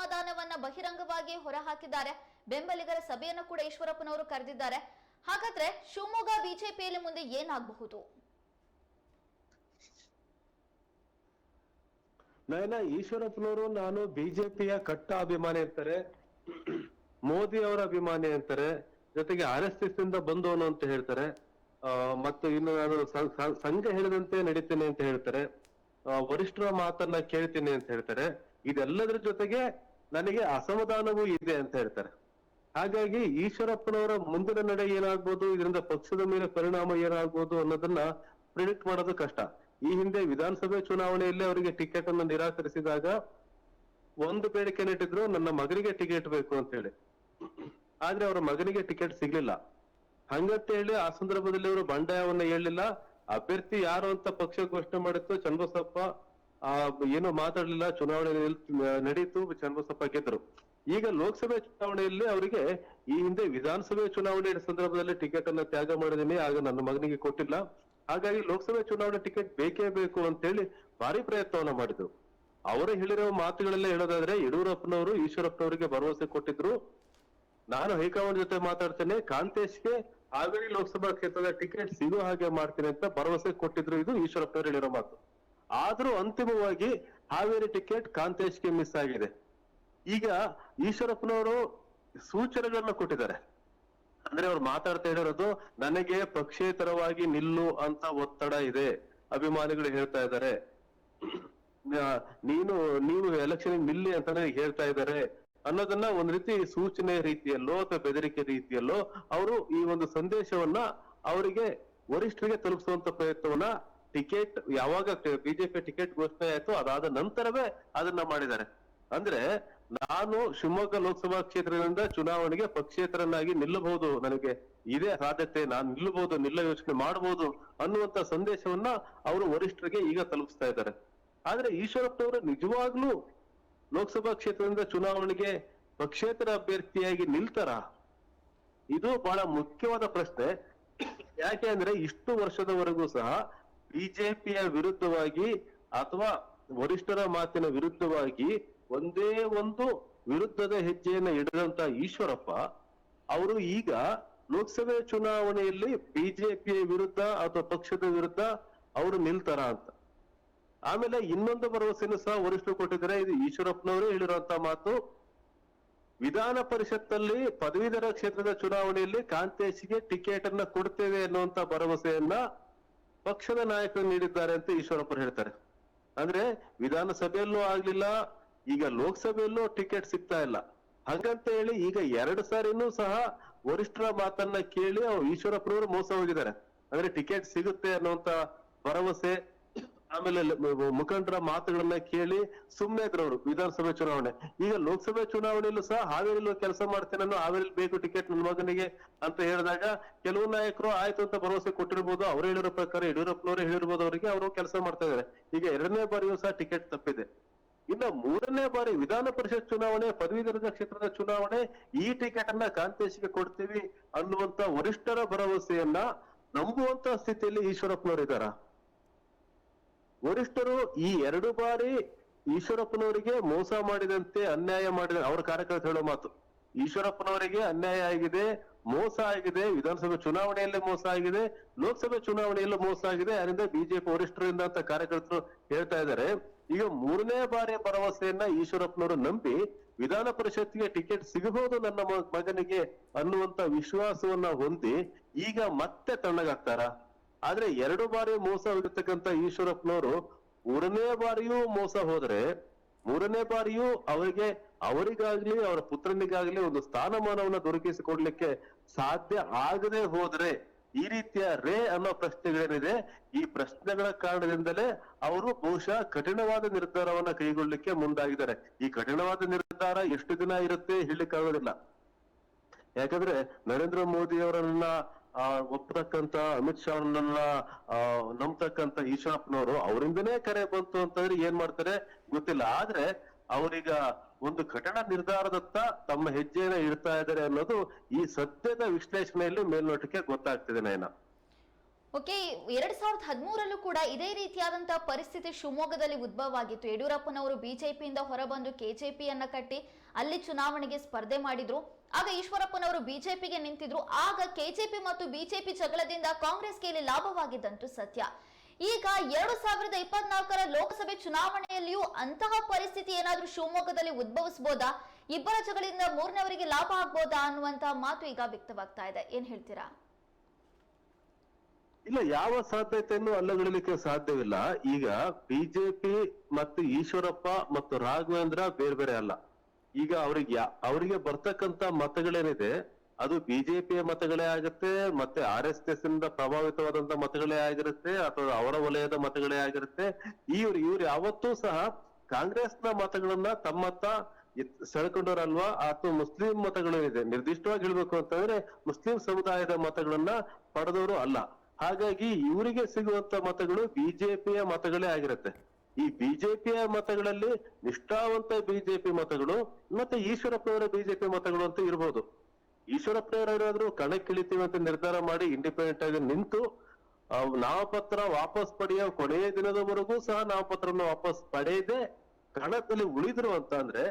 ಅಸಮಾಧಾನವನ್ನ ಬಹಿರಂಗವಾಗಿ ಹೊರಹಾಕಿದ್ದಾರೆ. ಬೆಂಬಲಿಗರ ಸಭೆಯನ್ನು ಕೂಡ ಈಶ್ವರಪ್ಪನವರು ಕರೆದಿದ್ದಾರೆ. ಹಾಗಾದ್ರೆ ಶಿವಮೊಗ್ಗ ಬಿಜೆಪಿಯಲ್ಲಿ ಮುಂದೆ ಏನಾಗಬಹುದು? ನಯನ, ಈಶ್ವರಪ್ಪನವರು ನಾನು ಬಿಜೆಪಿಯ ಕಟ್ಟ ಅಭಿಮಾನಿ ಅಂತಾರೆ, ಮೋದಿ ಅವರ ಅಭಿಮಾನಿ ಅಂತಾರೆ, ಜೊತೆಗೆ ಆರ್ ಎಸ್ ಎಸ್ ಇಂದ ಬಂದವನು ಅಂತ ಹೇಳ್ತಾರೆ. ಮತ್ತು ಇನ್ನು ನಾನು ಸಂಘ ಹೇಳಿದಂತೆ ನಡೀತೇನೆ ಅಂತ ಹೇಳ್ತಾರೆ. ವರಿಷ್ಠರ ಮಾತನ್ನ ಕೇಳ್ತೀನಿ ಅಂತ ಹೇಳ್ತಾರೆ. ಇದೆಲ್ಲದರ ಜೊತೆಗೆ ನನಗೆ ಅಸಮಾಧಾನವೂ ಇದೆ ಅಂತ ಹೇಳ್ತಾರೆ. ಹಾಗಾಗಿ ಈಶ್ವರಪ್ಪನವರ ಮುಂದಿನ ನಡೆ ಏನಾಗ್ಬೋದು, ಇದರಿಂದ ಪಕ್ಷದ ಮೇಲೆ ಪರಿಣಾಮ ಏನಾಗ್ಬೋದು ಅನ್ನೋದನ್ನ ಪ್ರಿಡಿಕ್ಟ್ ಮಾಡೋದು ಕಷ್ಟ. ಈ ಹಿಂದೆ ವಿಧಾನಸಭೆ ಚುನಾವಣೆಯಲ್ಲಿ ಅವರಿಗೆ ಟಿಕೆಟ್ ಅನ್ನು ನಿರಾಕರಿಸಿದಾಗ ಒಂದು ಬೇಡಿಕೆ ನೆಟ್ಟಿದ್ರು ನನ್ನ ಮಗನಿಗೆ ಟಿಕೆಟ್ ಬೇಕು ಅಂತ ಹೇಳಿ. ಆದ್ರೆ ಅವರ ಮಗನಿಗೆ ಟಿಕೆಟ್ ಸಿಗ್ಲಿಲ್ಲ. ಹಂಗಂತ ಹೇಳಿ ಆ ಸಂದರ್ಭದಲ್ಲಿ ಅವರು ಬಂಡಾಯವನ್ನ ಹೇಳಲಿಲ್ಲ. ಅಭ್ಯರ್ಥಿ ಯಾರು ಅಂತ ಪಕ್ಷ ಘೋಷಣೆ ಮಾಡಿತ್ತು ಚನ್ನಬಸಪ್ಪ ಆ, ಏನು ಮಾತಾಡ್ಲಿಲ್ಲ ಚುನಾವಣೆ ನಡೀತು, ಚನ್ನಬಸಪ್ಪ ಗೆದ್ರು ಈಗ ಲೋಕಸಭೆ ಚುನಾವಣೆಯಲ್ಲಿ ಅವರಿಗೆ ಈ ಹಿಂದೆ ವಿಧಾನಸಭೆ ಚುನಾವಣೆ ಸಂದರ್ಭದಲ್ಲಿ ಟಿಕೆಟ್ ಅನ್ನ ತ್ಯಾಗ ಮಾಡಿದೀನಿ ಆಗ ನನ್ನ ಮಗನಿಗೆ ಕೊಟ್ಟಿಲ್ಲ. ಹಾಗಾಗಿ ಲೋಕಸಭೆ ಚುನಾವಣೆ ಟಿಕೆಟ್ ಬೇಕೇ ಬೇಕು ಅಂತ ಹೇಳಿ ಭಾರಿ ಪ್ರಯತ್ನವನ್ನ ಮಾಡಿದ್ರು. ಅವರು ಹೇಳಿರೋ ಮಾತುಗಳೆಲ್ಲ ಹೇಳೋದಾದ್ರೆ ಯಡಿಯೂರಪ್ಪನವರು, ಈಶ್ವರಪ್ಪನವರಿಗೆ ಭರವಸೆ ಕೊಟ್ಟಿದ್ರು. ನಾನು ಹೈಕಮಾಂಡ್ ಜೊತೆ ಮಾತಾಡ್ತೇನೆ, ಕಾಂತೇಶ್ಗೆ ಹಾವೇರಿ ಲೋಕಸಭಾ ಕ್ಷೇತ್ರದ ಟಿಕೆಟ್ ಸಿಗೋ ಹಾಗೆ ಮಾಡ್ತೀನಿ ಅಂತ ಭರವಸೆ ಕೊಟ್ಟಿದ್ರು. ಇದು ಈಶ್ವರಪ್ಪನವರು ಹೇಳಿರೋ ಮಾತು. ಆದ್ರೂ ಅಂತಿಮವಾಗಿ ಹಾವೇರಿ ಟಿಕೆಟ್ ಕಾಂತೇಶ್ಗೆ ಮಿಸ್ ಆಗಿದೆ. ಈಗ ಈಶ್ವರಪ್ಪನವರು ಸೂಚನೆಗಳನ್ನ ಕೊಟ್ಟಿದ್ದಾರೆ. ಅಂದ್ರೆ ಅವ್ರು ಮಾತಾಡ್ತಾ ಇರೋದು, ನನಗೆ ಪಕ್ಷೇತರವಾಗಿ ನಿಲ್ಲು ಅಂತ ಒತ್ತಡ ಇದೆ, ಅಭಿಮಾನಿಗಳು ಹೇಳ್ತಾ ಇದ್ದಾರೆ. ನೀನು ನೀನು ಎಲೆಕ್ಷನ್ ನಿಲ್ಲಿ ಅಂತ ಹೇಳ್ತಾ ಇದ್ದಾರೆ. ಅನ್ನೋದನ್ನ ಒಂದ್ ರೀತಿ ಸೂಚನೆ ರೀತಿಯಲ್ಲೋ ಅಥವಾ ಬೆದರಿಕೆ ರೀತಿಯಲ್ಲೋ, ಅವರು ಈ ಒಂದು ಸಂದೇಶವನ್ನ ಅವರಿಗೆ ವರಿಷ್ಠರಿಗೆ ತಲುಪಿಸುವಂತ ಪ್ರಯತ್ನವನ್ನ ಟಿಕೆಟ್, ಯಾವಾಗ ಬಿಜೆಪಿ ಟಿಕೆಟ್ ಘೋಷಣೆ ಆಯ್ತು ಅದಾದ ನಂತರವೇ ಅದನ್ನ ಮಾಡಿದ್ದಾರೆ. ಅಂದ್ರೆ ನಾನು ಶಿವಮೊಗ್ಗ ಲೋಕಸಭಾ ಕ್ಷೇತ್ರದಿಂದ ಚುನಾವಣೆಗೆ ಪಕ್ಷೇತರನ್ನಾಗಿ ನಿಲ್ಲಬಹುದು, ನನಗೆ ಇದೇ ಸಾಧ್ಯತೆ ನಾನು ನಿಲ್ಲಬಹುದು, ನಿಲ್ಲ ಯೋಚನೆ ಮಾಡಬಹುದು ಅನ್ನುವಂತ ಸಂದೇಶವನ್ನ ಅವರು ವರಿಷ್ಠರಿಗೆ ಈಗ ತಲುಪಿಸ್ತಾ ಇದ್ದಾರೆ. ಆದ್ರೆ ಈಶ್ವರಪ್ಪನವರು ನಿಜವಾಗ್ಲೂ ಲೋಕಸಭಾ ಕ್ಷೇತ್ರದಿಂದ ಚುನಾವಣೆಗೆ ಪಕ್ಷೇತರ ಅಭ್ಯರ್ಥಿಯಾಗಿ ನಿಲ್ತಾರ? ಇದು ಬಹಳ ಮುಖ್ಯವಾದ ಪ್ರಶ್ನೆ. ಯಾಕೆ ಅಂದ್ರೆ ಇಷ್ಟು ವರ್ಷದವರೆಗೂ ಸಹ ಬಿಜೆಪಿಯ ವಿರುದ್ಧವಾಗಿ ಅಥವಾ ವರಿಷ್ಠರ ಮಾತಿನ ವಿರುದ್ಧವಾಗಿ ಒಂದೇ ಒಂದು ವಿರುದ್ಧದ ಹೆಜ್ಜೆಯನ್ನ ಇಡದಂತ ಈಶ್ವರಪ್ಪ, ಅವರು ಈಗ ಲೋಕಸಭೆ ಚುನಾವಣೆಯಲ್ಲಿ ಬಿಜೆಪಿಯ ವಿರುದ್ಧ ಅಥವಾ ಪಕ್ಷದ ವಿರುದ್ಧ ಅವರು ನಿಲ್ತಾರ ಅಂತ. ಆಮೇಲೆ ಇನ್ನೊಂದು ಭರವಸೆಯನ್ನು ಸಹ ವರಿಷ್ಠರು ಕೊಟ್ಟಿದ್ದಾರೆ, ಇದು ಈಶ್ವರಪ್ಪನವರೇ ಹೇಳಿರುವಂತ ಮಾತು. ವಿಧಾನ ಪರಿಷತ್ತಲ್ಲಿ ಪದವೀಧರ ಕ್ಷೇತ್ರದ ಚುನಾವಣೆಯಲ್ಲಿ ಕಾಂತೇಶ್ಗೆ ಟಿಕೆಟ್ ಅನ್ನ ಕೊಡ್ತೇವೆ ಅನ್ನುವಂತ ಭರವಸೆಯನ್ನ ಪಕ್ಷದ ನಾಯಕರು ನೀಡಿದ್ದಾರೆ ಅಂತ ಈಶ್ವರಪ್ಪ ಹೇಳ್ತಾರೆ. ಅಂದ್ರೆ ವಿಧಾನಸಭೆಯಲ್ಲೂ ಆಗ್ಲಿಲ್ಲ, ಈಗ ಲೋಕಸಭೆಯಲ್ಲೂ ಟಿಕೆಟ್ ಸಿಗ್ತಾ ಇಲ್ಲ. ಹಾಗಂತ ಹೇಳಿ ಈಗ ಎರಡು ಸಾರಿನೂ ಸಹ ವರಿಷ್ಠರ ಮಾತನ್ನ ಕೇಳಿ ಅವ್ರು ಈಶ್ವರಪ್ಪನವರು ಮೋಸ ಹೋಗಿದ್ದಾರೆ. ಅಂದ್ರೆ ಟಿಕೆಟ್ ಸಿಗುತ್ತೆ ಅನ್ನುವಂತ ಭರವಸೆ ಆಮೇಲೆ ಮುಖಂಡರ ಮಾತುಗಳನ್ನ ಕೇಳಿ ಸುಮ್ಮನೆ ಇದ್ರು ಅವರು, ವಿಧಾನಸಭೆ ಚುನಾವಣೆ. ಈಗ ಲೋಕಸಭೆ ಚುನಾವಣೆಯಲ್ಲೂ ಸಹ ಹಾವೇರಿಲ್ಲೂ ಕೆಲಸ ಮಾಡ್ತೇನೆ ಹಾವೇರಿಲಿ ಬೇಕು ಟಿಕೆಟ್ ನನ್ನ ಮಗನಿಗೆ ಅಂತ ಹೇಳಿದಾಗ ಕೆಲವು ನಾಯಕರು ಆಯ್ತು ಅಂತ ಭರವಸೆ ಕೊಟ್ಟಿರ್ಬೋದು, ಅವ್ರು ಹೇಳಿರೋ ಪ್ರಕಾರ ಯಡಿಯೂರಪ್ಪನವರು ಹೇಳಿರ್ಬೋದು ಅವರಿಗೆ, ಅವರು ಕೆಲಸ ಮಾಡ್ತಾ ಇದ್ದಾರೆ. ಈಗ ಎರಡನೇ ಬಾರಿಯೂ ಸಹ ಟಿಕೆಟ್ ತಪ್ಪಿದೆ. ಇನ್ನ ಮೂರನೇ ಬಾರಿ ವಿಧಾನ ಪರಿಷತ್ ಚುನಾವಣೆ ಪದವೀಧರದ ಕ್ಷೇತ್ರದ ಚುನಾವಣೆ, ಈ ಟಿಕೆಟ್ ಅನ್ನ ಕಾಂತೇಶ್ಗೆ ಕೊಡ್ತೀವಿ ಅನ್ನುವಂತ ವರಿಷ್ಠರ ಭರವಸೆಯನ್ನ ನಂಬುವಂತ ಸ್ಥಿತಿಯಲ್ಲಿ ಈಶ್ವರಪ್ಪನವರು ಇದ್ದಾರ? ವರಿಷ್ಠರು ಈ ಎರಡು ಬಾರಿ ಈಶ್ವರಪ್ಪನವರಿಗೆ ಮೋಸ ಮಾಡಿದಂತೆ ಅನ್ಯಾಯ ಮಾಡಿದ ಅವರ ಕಾರ್ಯಕರ್ತರು ಹೇಳೋ ಮಾತು. ಈಶ್ವರಪ್ಪನವರಿಗೆ ಅನ್ಯಾಯ ಆಗಿದೆ, ಮೋಸ ಆಗಿದೆ, ವಿಧಾನಸಭೆ ಚುನಾವಣೆಯಲ್ಲೇ ಮೋಸ ಆಗಿದೆ, ಲೋಕಸಭೆ ಚುನಾವಣೆಯಲ್ಲೂ ಮೋಸ ಆಗಿದೆ ಅದರಿಂದ ಬಿಜೆಪಿ ವರಿಷ್ಠರಿಂದ ಅಂತ ಕಾರ್ಯಕರ್ತರು ಹೇಳ್ತಾ ಇದ್ದಾರೆ. ಈಗ ಮೂರನೇ ಬಾರಿ ಭರವಸೆಯನ್ನ ಈಶ್ವರಪ್ಪನವರು ನಂಬಿ ವಿಧಾನ ಪರಿಷತ್ಗೆ ಟಿಕೆಟ್ ಸಿಗಬಹುದು ನನ್ನ ಮಗನಿಗೆ ಅನ್ನುವಂತ ವಿಶ್ವಾಸವನ್ನ ಹೊಂದಿ ಈಗ ಮತ್ತೆ ತಣ್ಣಗಾಗ್ತಾರ ಆದ್ರೆ ಎರಡು ಬಾರಿ ಮೋಸ ಹೋಗಿರ್ತಕ್ಕಂತ ಈಶ್ವರಪ್ಪನವರು ಮೂರನೇ ಬಾರಿಯೂ ಮೋಸ ಹೋದ್ರೆ ಮೂರನೇ ಬಾರಿಯೂ ಅವರಿಗೆ ಅವರಿಗಾಗ್ಲಿ ಅವರ ಪುತ್ರನಿಗಾಗ್ಲಿ ಒಂದು ಸ್ಥಾನಮಾನವನ್ನ ದೊರಕಿಸಿಕೊಡ್ಲಿಕ್ಕೆ ಸಾಧ್ಯ ಆಗದೆ ಹೋದ್ರೆ ಈ ರೀತಿಯ ರೇ ಅನ್ನೋ ಪ್ರಶ್ನೆಗಳೇನಿದೆ, ಈ ಪ್ರಶ್ನೆಗಳ ಕಾರಣದಿಂದಲೇ ಅವರು ಬಹುಶಃ ಕಠಿಣವಾದ ನಿರ್ಧಾರವನ್ನ ಕೈಗೊಳ್ಳಲಿಕ್ಕೆ ಮುಂದಾಗಿದ್ದಾರೆ. ಈ ಕಠಿಣವಾದ ನಿರ್ಧಾರ ಎಷ್ಟು ದಿನ ಇರುತ್ತೆ ಹೇಳಲಿಕ್ಕಾಗೋದಿಲ್ಲ. ಯಾಕಂದ್ರೆ ನರೇಂದ್ರ ಮೋದಿ ಅವರನ್ನ ಆ, ಒಪ್ಪತಕ್ಕಂತ ಅಮಿತ್ ಶಾ ಆ, ನಂಬತಕ್ಕಂತ ಈಶ್ವರಪ್ಪನವರು ಅವರಿಂದನೇ ಕರೆ ಬಂತು ಅಂತಂದ್ರೆ ಏನ್ ಮಾಡ್ತಾರೆ ಗೊತ್ತಿಲ್ಲ. ಆದ್ರೆ ಅವರೀಗ ಒಂದು ಕಠಿಣ ನಿರ್ಧಾರದತ್ತ ತಮ್ಮ ಹೆಜ್ಜೆಯನ್ನ ಇಡ್ತಾ ಇದ್ದಾರೆ ಅನ್ನೋದು ಈ ಸತ್ಯದ ವಿಶ್ಲೇಷಣೆಯಲ್ಲಿ ಮೇಲ್ನೋಟಕ್ಕೆ ಗೊತ್ತಾಗ್ತಿದೆ ನಯನ. ಓಕೆ, ಎರಡ್ ಸಾವಿರದ ಹದಿಮೂರಲ್ಲೂ ಕೂಡ ಇದೇ ರೀತಿಯಾದಂತಹ ಪರಿಸ್ಥಿತಿ ಶಿವಮೊಗ್ಗದಲ್ಲಿ ಉದ್ಭವ ಆಗಿತ್ತು ಯಡಿಯೂರಪ್ಪನವರು ಬಿಜೆಪಿಯಿಂದ ಹೊರಬಂದು ಕೆಜೆಪಿಯನ್ನ ಕಟ್ಟಿ ಅಲ್ಲಿ ಚುನಾವಣೆಗೆ ಸ್ಪರ್ಧೆ ಮಾಡಿದ್ರು. ಆಗ ಈಶ್ವರಪ್ಪನವರು ಬಿಜೆಪಿಗೆ ನಿಂತಿದ್ರು. ಆಗ ಕೆಜೆಪಿ ಮತ್ತು ಬಿಜೆಪಿ ಜಗಳದಿಂದ ಕಾಂಗ್ರೆಸ್ಗೆ ಇಲ್ಲಿ ಲಾಭವಾಗಿದ್ದಂತೂ ಸತ್ಯ. ಈಗ ಎರಡು ಸಾವಿರದ ಇಪ್ಪತ್ನಾಲ್ಕರ ಲೋಕಸಭೆ ಚುನಾವಣೆಯಲ್ಲಿಯೂ ಅಂತಹ ಪರಿಸ್ಥಿತಿ ಏನಾದರೂ ಶಿವಮೊಗ್ಗದಲ್ಲಿ ಉದ್ಭವಿಸಬಹುದಾ ಇಬ್ಬರ ಜಗಳಿಂದ ಮೂರನೇವರಿಗೆ ಲಾಭ ಆಗ್ಬೋದಾ ಅನ್ನುವಂತಹ ಮಾತು ಈಗ ವ್ಯಕ್ತವಾಗ್ತಾ ಇದೆ. ಏನ್ ಹೇಳ್ತೀರಾ? ಇಲ್ಲ, ಯಾವ ಸಾಧ್ಯತೆಯನ್ನು ಅಲ್ಲಗಳಿಲಿಕ್ಕೆ ಸಾಧ್ಯವಿಲ್ಲ. ಈಗ ಬಿಜೆಪಿ ಮತ್ತು ಈಶ್ವರಪ್ಪ ಮತ್ತು ರಾಘವೇಂದ್ರ ಬೇರೆ ಬೇರೆ ಅಲ್ಲ. ಈಗ ಅವ್ರಿಗೆ ಅವರಿಗೆ ಬರ್ತಕ್ಕಂತ ಮತಗಳೇನಿದೆ, ಅದು ಬಿಜೆಪಿಯ ಮತಗಳೇ ಆಗುತ್ತೆ ಮತ್ತೆ ಆರ್ ಎಸ್ ಎಸ್ ಇಂದ ಪ್ರಭಾವಿತವಾದಂತ ಮತಗಳೇ ಆಗಿರುತ್ತೆ, ಅಥವಾ ಅವರ ವಲಯದ ಮತಗಳೇ ಆಗಿರುತ್ತೆ. ಇವ್ರು ಇವ್ರು ಯಾವತ್ತೂ ಸಹ ಕಾಂಗ್ರೆಸ್ನ ಮತಗಳನ್ನ ತಮ್ಮತ್ತ ಸೆಳ್ಕೊಂಡವ್ರಲ್ವಾ? ಅಥವಾ ಮುಸ್ಲಿಂ ಮತಗಳೇನಿದೆ? ನಿರ್ದಿಷ್ಟವಾಗಿ ಹೇಳ್ಬೇಕು ಅಂತಂದ್ರೆ ಮುಸ್ಲಿಂ ಸಮುದಾಯದ ಮತಗಳನ್ನ ಪಡೆದವರು ಅಲ್ಲ. ಹಾಗಾಗಿ ಇವರಿಗೆ ಸಿಗುವಂತ ಮತಗಳು ಬಿಜೆಪಿಯ ಮತಗಳೇ ಆಗಿರುತ್ತೆ. ಈ ಬಿಜೆಪಿಯ ಮತಗಳಲ್ಲಿ ನಿಷ್ಠಾವಂತ ಬಿಜೆಪಿ ಮತಗಳು ಮತ್ತೆ ಈಶ್ವರಪ್ಪನವರ ಬಿಜೆಪಿ ಮತಗಳು ಅಂತ ಇರ್ಬೋದು. ಈಶ್ವರಪ್ಪನವರೇನಾದ್ರೂ ಕಣಕ್ಕಿಳಿತೀವಿ ಅಂತ ನಿರ್ಧಾರ ಮಾಡಿ ಇಂಡಿಪೆಂಡೆಂಟ್ ಆಗಿ ನಿಂತು ನಾಮಪತ್ರ ವಾಪಸ್ ಪಡೆಯೋ ಕೊನೆಯ ದಿನದವರೆಗೂ ಸಹ ನಾಮಪತ್ರವನ್ನು ವಾಪಸ್ ಪಡೆಯದೆ ಕಣದಲ್ಲಿ ಉಳಿದ್ರು ಅಂತ ಅಂದ್ರೆ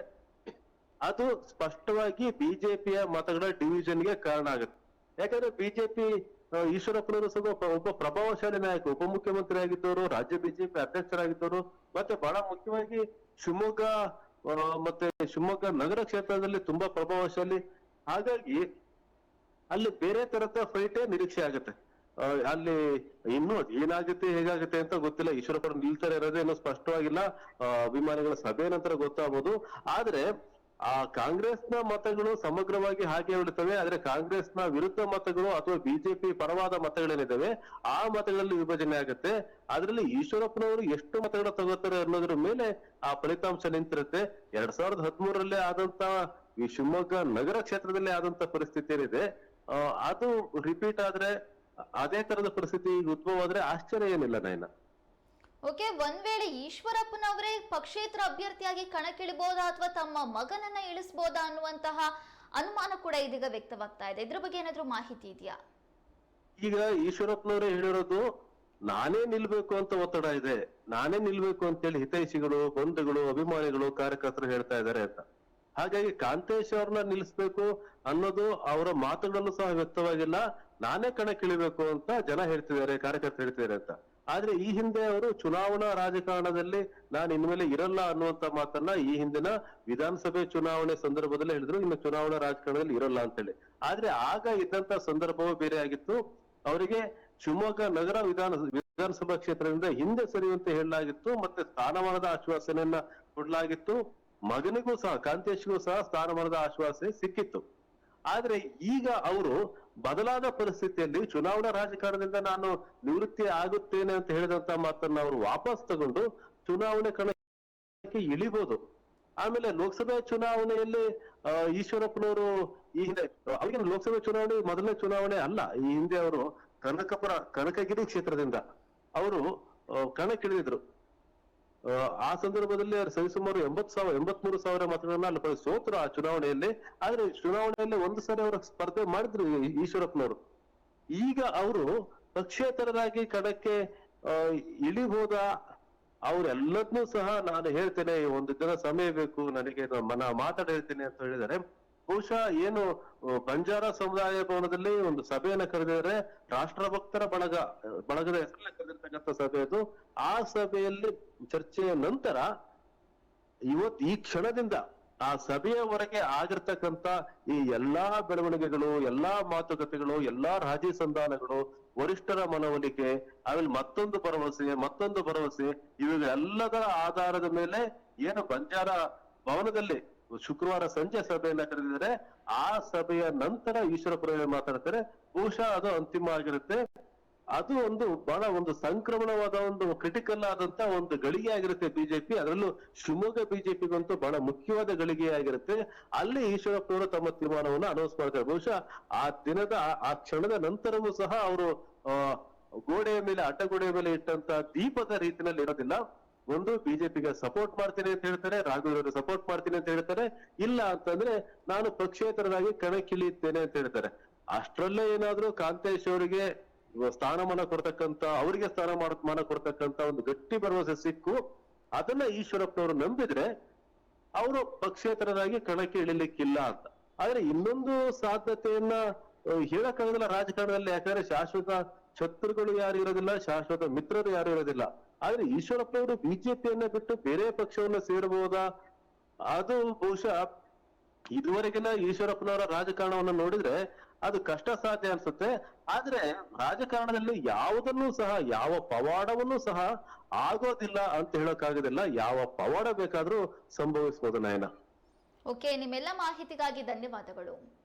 ಅದು ಸ್ಪಷ್ಟವಾಗಿ ಬಿಜೆಪಿಯ ಮತಗಳ ಡಿವಿಷನ್ಗೆ ಕಾರಣ ಆಗುತ್ತೆ. ಯಾಕಂದ್ರೆ ಬಿಜೆಪಿ ಈಶ್ವರಪ್ಪನವರು ಸಹ ಒಬ್ಬ ಪ್ರಭಾವಶಾಲಿ ನಾಯಕ ಉಪಮುಖ್ಯಮಂತ್ರಿ ಆಗಿದ್ದವರು, ರಾಜ್ಯ ಬಿಜೆಪಿ ಅಧ್ಯಕ್ಷರಾಗಿದ್ದವರು, ಮತ್ತೆ ಬಹಳ ಮುಖ್ಯವಾಗಿ ಶಿವಮೊಗ್ಗ ಮತ್ತೆ ಶಿವಮೊಗ್ಗ ನಗರ ಕ್ಷೇತ್ರದಲ್ಲಿ ತುಂಬಾ ಪ್ರಭಾವಶಾಲಿ. ಹಾಗಾಗಿ ಅಲ್ಲಿ ಬೇರೆ ತರದ ಫೈಟೇ ನಿರೀಕ್ಷೆ ಆಗುತ್ತೆ. ಅಲ್ಲಿ ಇನ್ನು ಏನಾಗುತ್ತೆ, ಹೇಗಾಗುತ್ತೆ ಅಂತ ಗೊತ್ತಿಲ್ಲ. ಈಶ್ವರಪ್ಪ ನಿಲ್ತಾರೆ ಏನೋ ಸ್ಪಷ್ಟವಾಗಿಲ್ಲ. ಅಭಿಮಾನಿಗಳ ಸಭೆ ನಂತರ ಗೊತ್ತಾಗ್ಬೋದು. ಆದ್ರೆ ಆ ಕಾಂಗ್ರೆಸ್ನ ಮತಗಳು ಸಮಗ್ರವಾಗಿ ಹಾಗೆ ಉಳಿತವೆ ಆದ್ರೆ ಕಾಂಗ್ರೆಸ್ನ ವಿರುದ್ಧ ಮತಗಳು ಅಥವಾ ಬಿಜೆಪಿ ಪರವಾದ ಮತಗಳೇನಿದಾವೆ ಆ ಮತಗಳಲ್ಲಿ ವಿಭಜನೆ ಆಗುತ್ತೆ. ಅದರಲ್ಲಿ ಈಶ್ವರಪ್ಪನವರು ಎಷ್ಟು ಮತಗಳ ತಗೋತಾರೆ ಅನ್ನೋದ್ರ ಮೇಲೆ ಆ ಫಲಿತಾಂಶ ನಿಂತಿರುತ್ತೆ. ಎರಡ್ ಸಾವಿರದ ಹದಿಮೂರಲ್ಲೇ ಆದಂತ ಈ ಶಿವಮೊಗ್ಗ ನಗರ ಕ್ಷೇತ್ರದಲ್ಲಿ ಆದಂತ ಪರಿಸ್ಥಿತಿ ಏನಿದೆ ಅದು ರಿಪೀಟ್ ಆದ್ರೆ ಅದೇ ತರದ ಪರಿಸ್ಥಿತಿ ಉದ್ಭವ ಆದ್ರೆ ಆಶ್ಚರ್ಯ ಏನಿಲ್ಲ ನಯನ ಓಕೆ, ಒಂದ್ ವೇಳೆ ಈಶ್ವರಪ್ಪನವರೇ ಪಕ್ಷೇತರ ಅಭ್ಯರ್ಥಿಯಾಗಿ ಕಣಕ್ಕಿಳಿಬಹುದಾ ಅಥವಾ ತಮ್ಮ ಮಗನನ್ನ ಇಳಿಸಬಹುದಾ ಅನ್ನುವಂತಹ ಅನುಮಾನ ಕೂಡ ಇದೀಗ ವ್ಯಕ್ತವಾಗ್ತಾ ಇದೆ. ಇದ್ರ ಬಗ್ಗೆ ಏನಾದ್ರೂ ಮಾಹಿತಿ ಇದೆಯಾ? ಈಗ ಈಶ್ವರಪ್ಪನವರೇ ಹೇಳಿರೋದು, ನಾನೇ ನಿಲ್ಬೇಕು ಅಂತ ಒತ್ತಡ ಇದೆ. ನಾನೇ ನಿಲ್ಬೇಕು ಅಂತೇಳಿ ಹಿತೈಷಿಗಳು ಬಂಧುಗಳು ಅಭಿಮಾನಿಗಳು ಕಾರ್ಯಕರ್ತರು ಹೇಳ್ತಾ ಇದ್ದಾರೆ ಅಂತ. ಹಾಗಾಗಿ ಕಾಂತೇಶ್ ಅವ್ರನ್ನ ನಿಲ್ಲಿಸ್ಬೇಕು ಅನ್ನೋದು ಅವರ ಮಾತುಗಳನ್ನು ಸಹ ವ್ಯಕ್ತವಾಗಿಲ್ಲ. ನಾನೇ ಕಣಕ್ಕಿಳಿಬೇಕು ಅಂತ ಜನ ಹೇಳ್ತಿದ್ದಾರೆ, ಕಾರ್ಯಕರ್ತರು ಹೇಳ್ತಿದ್ದಾರೆ ಅಂತ. ಆದ್ರೆ ಈ ಹಿಂದೆ ಅವರು ಚುನಾವಣಾ ರಾಜಕಾರಣದಲ್ಲಿ ನಾನು ಇನ್ಮೇಲೆ ಇರಲ್ಲ ಅನ್ನುವಂತ ಮಾತನ್ನ ಈ ಹಿಂದಿನ ವಿಧಾನಸಭೆ ಚುನಾವಣೆ ಸಂದರ್ಭದಲ್ಲಿ ಹೇಳಿದ್ರು, ಇನ್ನು ಚುನಾವಣಾ ರಾಜಕಾರಣದಲ್ಲಿ ಇರಲ್ಲ ಅಂತೇಳಿ. ಆದ್ರೆ ಆಗ ಇದ್ದಂತ ಸಂದರ್ಭವೂ ಬೇರೆ ಆಗಿತ್ತು. ಅವರಿಗೆ ಶಿವಮೊಗ್ಗ ನಗರ ವಿಧಾನ, ವಿಧಾನಸಭಾ ಕ್ಷೇತ್ರದಿಂದ ಹಿಂದೆ ಸರಿಯುವಂತೆ ಹೇಳಲಾಗಿತ್ತು, ಮತ್ತೆ ಸ್ಥಾನಮಾನದ ಆಶ್ವಾಸನೆಯನ್ನ ಕೊಡಲಾಗಿತ್ತು. ಮಗನಿಗೂ ಸಹ, ಕಾಂತೇಶ್ಗೂ ಸಹ ಸ್ಥಾನಮಾನದ ಆಶ್ವಾಸನೆ ಸಿಕ್ಕಿತ್ತು. ಆದ್ರೆ ಈಗ ಅವರು ಬದಲಾದ ಪರಿಸ್ಥಿತಿಯಲ್ಲಿ ಚುನಾವಣಾ ರಾಜಕಾರಣದಿಂದ ನಾನು ನಿವೃತ್ತಿ ಆಗುತ್ತೇನೆ ಅಂತ ಹೇಳಿದಂತ ಮಾತನ್ನ ಅವರು ವಾಪಸ್ ತಗೊಂಡು ಚುನಾವಣೆ ಕಣಕ್ಕೆ ಇಳಿಬಹುದು ಆಮೇಲೆ ಲೋಕಸಭೆ ಚುನಾವಣೆಯಲ್ಲಿ ಈಶ್ವರಪ್ಪನವರು ಈ ಹಿಂದೆ ಅವಾಗಿನ ಲೋಕಸಭೆ ಚುನಾವಣೆ ಮೊದಲನೇ ಚುನಾವಣೆ ಅಲ್ಲ, ಈ ಹಿಂದೆ ಅವರು ಕನಕಪುರ, ಕನಕಗಿರಿ ಕ್ಷೇತ್ರದಿಂದ ಅವರು ಕಣಕ್ಕಿಳಿದಿದ್ರು. ಆ, ಸಂದರ್ಭದಲ್ಲಿ ಅವರು ಸರಿಸುಮಾರು ಎಂಬತ್ ಸಾವಿರ ಎಂಬತ್ಮೂರು ಸಾವಿರ ಮತಗಳನ್ನ ಅಲ್ಲಿ ಸೋತರು ಆ ಚುನಾವಣೆಯಲ್ಲಿ. ಆದ್ರೆ ಚುನಾವಣೆಯಲ್ಲಿ ಒಂದು ಸಾರಿ ಅವರು ಸ್ಪರ್ಧೆ ಮಾಡಿದ್ರು ಈಶ್ವರಪ್ಪನವರು. ಈಗ ಅವರು ಪಕ್ಷೇತರರಾಗಿ ಕಣಕ್ಕೆ ಆ, ಇಳಿಬೋದ? ಅವ್ರೆಲ್ಲದನ್ನೂ ಸಹ ನಾನು ಹೇಳ್ತೇನೆ ಒಂದು ದಿನ ಸಮಯ ಬೇಕು ನನಗೆ ಮನ ಮಾತಾಡ ಹೇಳ್ತೇನೆ ಅಂತ ಹೇಳಿದ್ದಾರೆ. ಬಹುಶಃ ಏನು ಬಂಜಾರ ಸಮುದಾಯ ಭವನದಲ್ಲಿ ಒಂದು ಸಭೆಯನ್ನ ಕರೆದಿದ್ದಾರೆ. ರಾಷ್ಟ್ರಭಕ್ತರ ಬಳಗ, ಬಳಗದ ಹೆಸರಲ್ಲಿ ಕರೆದಿರ್ತಕ್ಕಂಥ ಸಭೆ ಅದು. ಆ ಸಭೆಯಲ್ಲಿ ಚರ್ಚೆಯ ನಂತರ ಇವತ್ ಈ ಕ್ಷಣದಿಂದ ಆ ಸಭೆಯವರೆಗೆ ಆಗಿರ್ತಕ್ಕಂಥ ಈ ಎಲ್ಲಾ ಬೆಳವಣಿಗೆಗಳು, ಎಲ್ಲಾ ಮಾತುಕತೆಗಳು, ಎಲ್ಲಾ ರಾಜಿ ಸಂಧಾನಗಳು, ವರಿಷ್ಠರ ಮನವೊಲಿಕೆ, ಆಮೇಲೆ ಮತ್ತೊಂದು ಭರವಸೆ ಮತ್ತೊಂದು ಭರವಸೆ ಇವೆಲ್ಲದರ ಆಧಾರದ ಮೇಲೆ ಏನು ಬಂಜಾರ ಭವನದಲ್ಲಿ ಶುಕ್ರವಾರ ಸಂಜೆ ಸಭೆಯನ್ನ ಕರೆದಿದ್ದಾರೆ ಆ ಸಭೆಯ ನಂತರ ಈಶ್ವರಪುರ ಮಾತಾಡ್ತಾರೆ. ಬಹುಶಃ ಅದು ಅಂತಿಮ ಆಗಿರುತ್ತೆ. ಅದು ಒಂದು ಬಹಳ ಒಂದು ಸಂಕ್ರಮಣವಾದ ಒಂದು ಕ್ರಿಟಿಕಲ್ ಆದಂತ ಒಂದು ಗಳಿಗೆ ಆಗಿರುತ್ತೆ ಬಿಜೆಪಿ. ಅದರಲ್ಲೂ ಶಿವಮೊಗ್ಗ ಬಿಜೆಪಿಗಂತೂ ಬಹಳ ಮುಖ್ಯವಾದ ಗಳಿಗೆ ಆಗಿರುತ್ತೆ. ಅಲ್ಲಿ ಈಶ್ವರಪ್ಪನವರು ತಮ್ಮ ತೀರ್ಮಾನವನ್ನು ಅನೌನ್ಸ್ ಮಾಡ್ತಾರೆ. ಬಹುಶಃ ಆ ದಿನದ, ಆ- ಕ್ಷಣದ ನಂತರವೂ ಸಹ ಅವರು ಗೋಡೆಯ ಮೇಲೆ ಅಡ್ಡಗೋಡೆಯ ಮೇಲೆ ಇಟ್ಟಂತ ದೀಪದ ರೀತಿಯಲ್ಲಿ ಇರೋದಿಲ್ಲ. ಒಂದು ಬಿಜೆಪಿಗೆ ಸಪೋರ್ಟ್ ಮಾಡ್ತೀನಿ ಅಂತ ಹೇಳ್ತಾರೆ ರಾಘವೇಂದ್ರ ಸಪೋರ್ಟ್ ಮಾಡ್ತೀನಿ ಅಂತ ಹೇಳ್ತಾರೆ. ಇಲ್ಲ ಅಂತಂದ್ರೆ ನಾನು ಪಕ್ಷೇತರರಾಗಿ ಕಣಕ್ಕಿಳಿಯುತ್ತೇನೆ ಅಂತ ಹೇಳ್ತಾರೆ. ಅಷ್ಟರಲ್ಲೇ ಏನಾದ್ರೂ ಕಾಂತೇಶ್ ಅವರಿಗೆ ಸ್ಥಾನಮಾನ ಕೊಡ್ತಕ್ಕಂತ ಅವರಿಗೆ ಸ್ಥಾನಮಾನ ಕೊಡ್ತಕ್ಕಂತ ಒಂದು ಗಟ್ಟಿ ಭರವಸೆ ಸಿಕ್ಕು, ಅದನ್ನ ಈಶ್ವರಪ್ಪನವರು ನಂಬಿದ್ರೆ ಅವರು ಪಕ್ಷೇತರರಾಗಿ ಕಣಕ್ಕೆ ಇಳಿಲಿಕ್ಕಿಲ್ಲ ಅಂತ. ಆದ್ರೆ ಇನ್ನೊಂದು ಸಾಧ್ಯತೆಯನ್ನ ಹೇಳಕ್ಕಾಗೋದಿಲ್ಲ ರಾಜಕಾರಣದಲ್ಲಿ. ಯಾಕಂದ್ರೆ ಶಾಶ್ವತ ಶತ್ರುಗಳು ಯಾರು ಇರೋದಿಲ್ಲ, ಶಾಶ್ವತ ಮಿತ್ರರು ಯಾರು ಇರೋದಿಲ್ಲ. ಆದ್ರೆ ಈಶ್ವರಪ್ಪನವರು ಬಿಜೆಪಿಯನ್ನ ಬಿಟ್ಟು ಬೇರೆ ಪಕ್ಷವನ್ನ ಸೇರಬಹುದಾ? ಅದು ಬಹುಶಃ ಇದುವರೆಗಿನ ಈಶ್ವರಪ್ಪನವರ ರಾಜಕಾರಣವನ್ನ ನೋಡಿದ್ರೆ ಅದು ಕಷ್ಟ ಸಾಧ್ಯ ಅನ್ಸುತ್ತೆ. ಆದ್ರೆ ರಾಜಕಾರಣದಲ್ಲಿ ಯಾವುದನ್ನು ಸಹ, ಯಾವ ಪವಾಡವನ್ನು ಸಹ ಆಗೋದಿಲ್ಲ ಅಂತ ಹೇಳಕ್ಕಾಗೋದಿಲ್ಲ. ಯಾವ ಪವಾಡ ಬೇಕಾದ್ರೂ ಸಂಭವಿಸಬಹುದು ನಾಯನ. ಓಕೆ, ನಿಮ್ಮೆಲ್ಲ ಮಾಹಿತಿಗಾಗಿ ಧನ್ಯವಾದಗಳು.